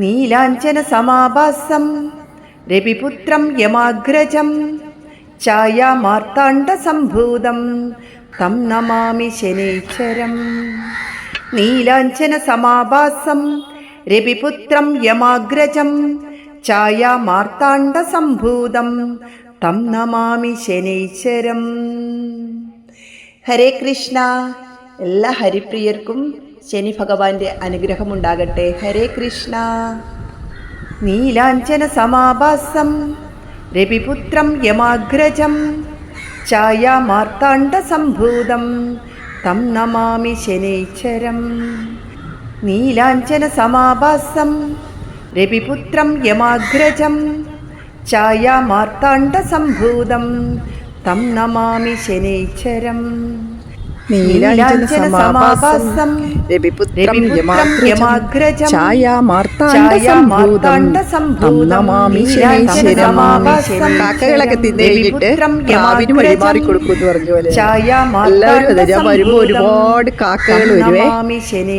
നീലാഞ്ചന സമാഭാസം രവിപുത്രം യമാഗ്രജം ഛായാമാർത്താണ്ഡസംഭൂതം തം നമാമി ശനൈശ്വരം. നീലാഞ്ചന സമാഭാസം രവിപുത്രം യമാഗ്രജം ഛായാമാർത്താണ്ഡസംഭൂതം തം നമാമി ശനൈശ്വരം. ഹരേ കൃഷ്ണ. എല്ലാ ഹരിപ്രിയർക്കും ശനി ഭഗവാന്റെ അനുഗ്രഹമുണ്ടാകട്ടെ. ഹരേ കൃഷ്ണ. നീലാഞ്ചന സമാഭാസം. രവിപുത്രം യമാഗ്രജം. ഛായാമാർത്താണ്ഡസംഭൂതം തം നമാമി ശനൈശ്വരം നീലാഞ്ചന സമാഭാസം. രവിപുത്രം യമാഗ്രജം. ഛായാമാർത്താണ്ഡസംഭൂതം തം നമാമി ശനൈശ്വരം നീലാഞ്ചന സമാഭാസം രവിപുത്രം യമാഗ്രജം ഛായാമാർത്താണ്ഡസംഭൂതം തം നമാമി ശനൈശ്വരം കാക്കകളൊക്കെ തിന്നേലിട്ട് പ്രാവിന് വഴിമാറി കൊടുക്കും എന്ന് പറഞ്ഞ പോലെ. എല്ലാവരും അതെ ഞാൻ വരുമ്പോ ഒരുപാട് കാക്കകൾ വരുവേ.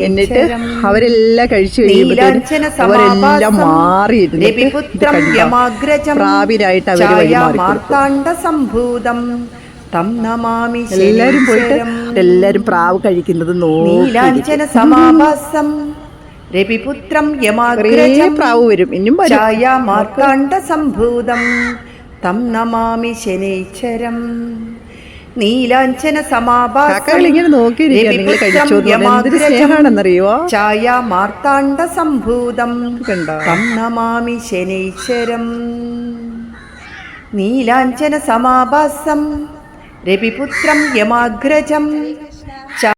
എന്നിട്ട് അവരെല്ലാം കഴിച്ചു കഴിയുമ്പോഴത്തേനും അവരെല്ലാം മാറിയിരുന്നു പ്രാവിനായിട്ട് അവർ വഴിമാറി കൊടുക്കും. തം നമാമി എല്ലാരും പോയിട്ട്. എല്ലാരും പ്രാവ് കഴിക്കുന്നത് നോക്കി. നീലാഞ്ചന സമാഭാസം. രവിപുത്രം പ്രാവ് വരും. ഇനിയും വരും. സംഭൂതം. തം നമാമി ശനൈശ്വരം. നീലാഞ്ചന സമാഭാസം. എന്തൊരു സ്നേഹമാണെന്നറിയോ ഛായാമാർത്താണ്ഡസംഭൂതം കണ്ടോ? തം നമാമി ശനൈശ്വരം. നീലാഞ്ചന സമാഭാസം. രവിപുത്രം യമാഗ്രജം.